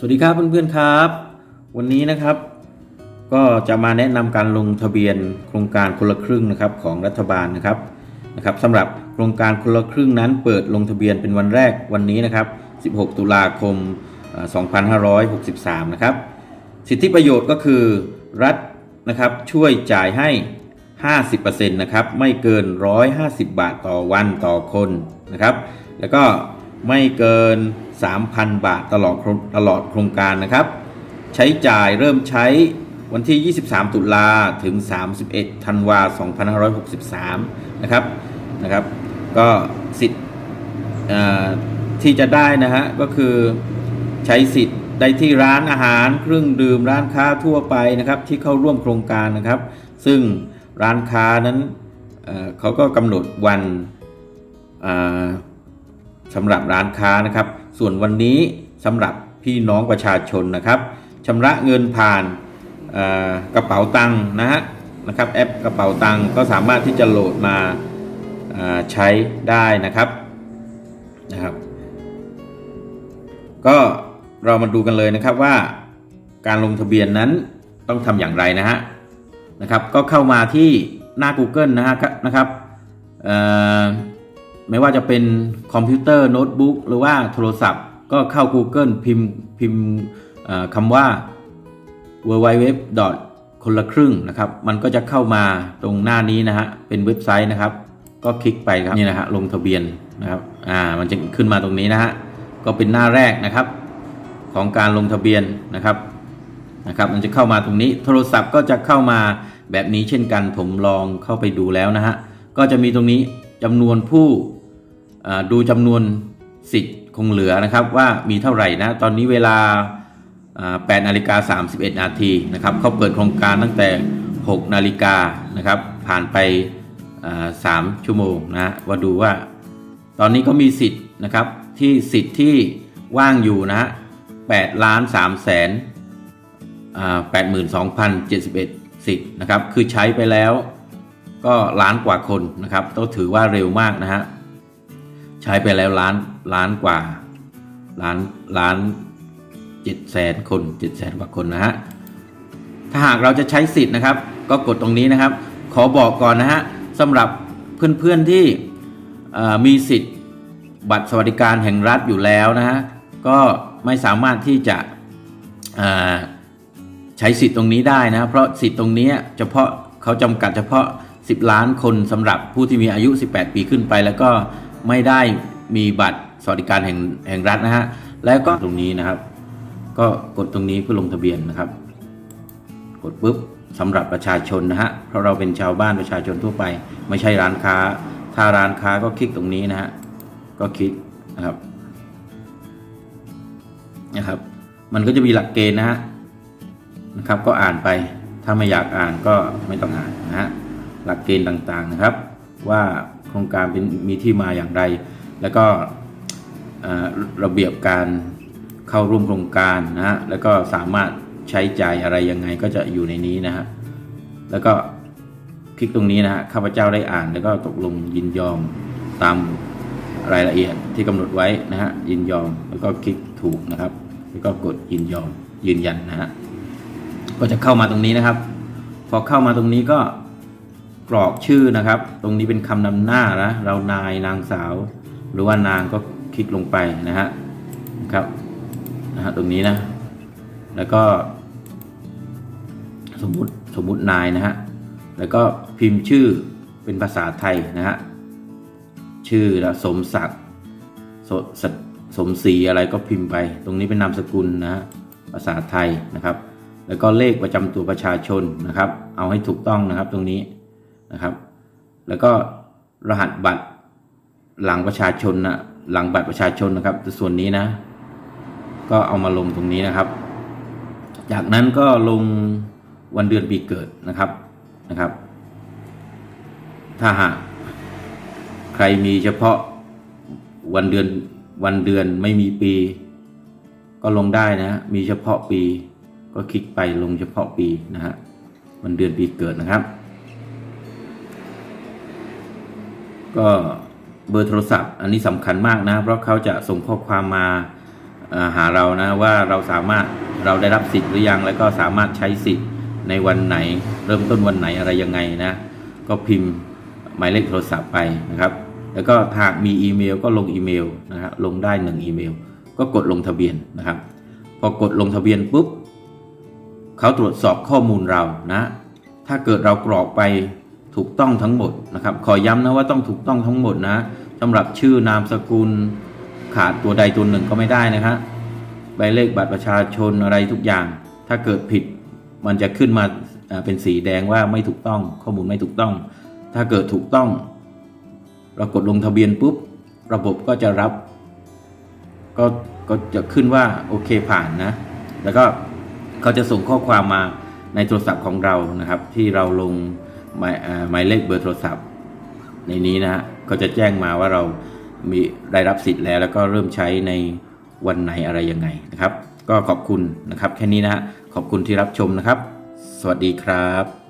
สวัสดีครับเพื่อนๆครับ วันนี้นะครับ ก็จะมาแนะนำการลงทะเบียนโครงการคนละครึ่งนะครับของรัฐบาลนะครับนะครับสำหรับโครงการคนละครึ่งนั้น เปิดลงทะเบียนเป็นวันแรกวันนี้นะครับ 16 ตุลาคม 2563 นะครับ สิทธิประโยชน์ก็คือรัฐนะครับช่วยจ่ายให้ 50%นะครับไม่เกิน 150 บาทต่อวันต่อคนนะครับ แล้วก็ ไม่เกิน 3,000 บาทตลอดตลอดโครงการนะครับ ใช้จ่ายเริ่มใช้วันที่ 23 ตุลาถึง 31 ธันวา 2563 นะครับนะครับ ก็สิทธิ์ที่จะได้นะฮะก็คือใช้สิทธิ์ได้ที่ร้านอาหารเครื่องดื่มร้านค้าทั่วไปนะครับที่เข้าร่วมโครงการนะครับ ซึ่งร้านค้านั้นเเขาก็กำหนดวัน สำหรับร้านค้านะครับ ส่วนวันนี้สำหรับพี่น้องประชาชนนะครับชำระเงินผ่านกระเป๋าตังค์นะฮะนะครับแอปกระเป๋าตังค์ก็สามารถที่จะโหลดมาาใช้ได้นะครับนะครับ ก็เรามาดูกันเลยนะครับว่าการลงทะเบียนนั้นต้องทำอย่างไรนะฮะนะครับ ก็เข้ามาที่หน้า Google นะฮะนะครับ ไม่ว่าจะเป็นคอมพิวเตอร์โน้ตบุ๊กหรือว่าโทรศัพท์ ก็เข้า Google พิมพ์พิมพ์เอ่อคำว่า www คนละครึ่งนะครับ มันก็จะเข้ามาตรงหน้านี้นะฮะ เป็นเว็บไซต์นะครับ ก็คลิกไปครับนี่นะฮะลงทะเบียนนะครับ อ่า มันจะขึ้นมาตรงนี้นะฮะ ก็เป็นหน้าแรกนะครับ ของการลงทะเบียนนะครับ นะครับ มันจะเข้ามาตรงนี้ โทรศัพท์ก็จะเข้ามาแบบนี้เช่นกัน ผมลองเข้าไปดูแล้วนะฮะ ก็จะมีตรงนี้จำนวนผู้ ดูจำนวนสิทธิ์คงเหลือนะครับว่ามีเท่าไหร่นะ ตอนนี้เวลา8นาฬิกา31 นาทีนะครับเขาเปิดโครงการตั้งแต่ 6 นาฬิกานะครับผ่านไปอ่าสามชั่วโมงนะว่าดูว่า ตอนนี้ก็มีสิทธิ์นะครับที่สิทธิ์ที่ว่างอยู่นะฮะ8ล้าน3แสน82,071 สิทธิ์นะครับคือใช้ไปแล้วก็ล้านกว่าคนนะครับต้องถือว่าเร็วมากนะฮะ ใช้ไปแล้วล้านล้านกว่าล้านล้านเจ็ดแสนคนเจ็ดแสนกว่าคนนะฮะถ้าหากเราจะใช้สิทธิ์นะครับ ก็กดตรงนี้นะครับ ขอบอกก่อนนะฮะสำหรับเพื่อนๆที่มีสิทธิ์บัตรสวัสดิการแห่งรัฐอยู่แล้วนะฮะก็ไม่สามารถที่จะใช้สิทธิ์ตรงนี้ได้นะ เพราะสิทธิ์ตรงนี้เฉพาะเขาจำกัดเฉพาะ 10 ล้านคนสำหรับผู้ที่มีอายุ 18 ปีขึ้นไปแล้วก็ ไม่ได้มีบัตรสวัสดิการแห่งแห่งรัฐนะฮะแล้วก็ตรงนี้นะครับ ก็กดตรงนี้เพื่อลงทะเบียนนะครับ กดปุ๊บสำหรับประชาชนนะฮะเพราะเราเป็นชาวบ้านประชาชนทั่วไป ไม่ใช่ร้านค้า ถ้าร้านค้าก็คลิกตรงนี้นะฮะก็คลิกนะครับนะครับ มันก็จะมีหลักเกณฑ์นะฮะนะครับ ก็อ่านไปถ้าไม่อยากอ่านก็ไม่ต้องอ่านนะฮะหลักเกณฑ์ต่างๆนะครับว่า รงการเป็นมีที่มาอย่างไร แล้วก็ระเบียบการเข้าร่วมโครงการนะฮะแล้วก็สามารถใช้จ่ายอะไรยังไงก็จะอยู่ในนี้นะฮะแล้วก็คลิกตรงนี้นะฮะข้าพเจ้าได้อ่าน แล้วก็ตกลงยินยอมตามรายละเอียดที่กำหนดไว้นะฮะยินยอมแล้วก็คลิกถูกนะครับ แล้วก็กดยินยอมยืนยันนะฮะก็จะเข้ามาตรงนี้นะครับ พอเข้ามาตรงนี้ก็ กรอกชื่อนะครับ ตรงนี้เป็นคำนำหน้านะเรานายนางสาว หรือว่านางก็คลิกลงไปนะฮะนะครับนะฮะตรงนี้นะ แล้วก็ สมมติสมมตินายนะฮะแล้วก็พิมพ์ชื่อเป็นภาษาไทยนะฮะชื่อแล้วสมศักดิ์สสสมศรีอะไรก็พิมพ์ไป ตรงนี้เป็นนามสกุลนะฮะภาษาไทยนะครับ แล้วก็เลขประจำตัวประชาชนนะครับ เอาให้ถูกต้องนะครับตรงนี้ นะครับ แล้วก็รหัสบัตรหลังประชาชนนะหลังบัตรประชาชนนะครับส่วนนี้นะ ก็เอามาลงตรงนี้นะครับ จากนั้นก็ลงวันเดือนปีเกิดนะครับนะครับ ถ้าหากใครมีเฉพาะวันเดือนวันเดือนไม่มีปี ก็ลงได้นะ มีเฉพาะปี ก็คลิกไปลงเฉพาะปีนะฮะวันเดือนปีเกิดนะครับ ก็เบอร์โทรศัพท์ อันนี้สำคัญมากนะ เพราะเขาจะส่งข้อความมาอ่าหาเรานะว่าเราสามารถเราได้รับสิทธิ์หรือยังแล้วก็สามารถใช้สิทธิ์ในวันไหน เริ่มต้นวันไหนอะไรยังไงนะ ก็พิมพ์หมายเลขโทรศัพท์ไปนะครับ แล้วก็ถ้ามีอีเมลก็ลงอีเมลนะครับลงได้หนึ่งอีเมล ก็กดลงทะเบียนนะครับ พอกดลงทะเบียนปุ๊บเขาตรวจสอบข้อมูลเรานะ ถ้าเกิดเรากรอกไป ถูกต้องทั้งหมดนะครับ ขอย้ำนะว่าต้องถูกต้องทั้งหมดนะสำหรับชื่อนามสกุลขาดตัวใดตัวหนึ่งก็ไม่ได้นะฮะใบเลขบัตรประชาชนอะไรทุกอย่าง ถ้าเกิดผิดมันจะขึ้นมาอ่าเป็นสีแดงว่าไม่ถูกต้อง ข้อมูลไม่ถูกต้อง ถ้าเกิดถูกต้องเรากดลงทะเบียนปุ๊บ ระบบก็จะรับ ก็ก็จะขึ้นว่าโอเคผ่านนะ แล้วก็เขาจะส่งข้อความมาในโทรศัพท์ของเรานะครับ ที่เราลง หมายหมายเลขเบอร์โทรศัพท์ ในนี้นะฮะก็จะแจ้งมาว่าเรามีได้รับสิทธิ์แล้ว แล้วก็เริ่มใช้ในวันไหนอะไรยังไงนะครับ ก็ขอบคุณนะครับ แค่นี้นะฮะขอบคุณที่รับชมนะครับ สวัสดีครับ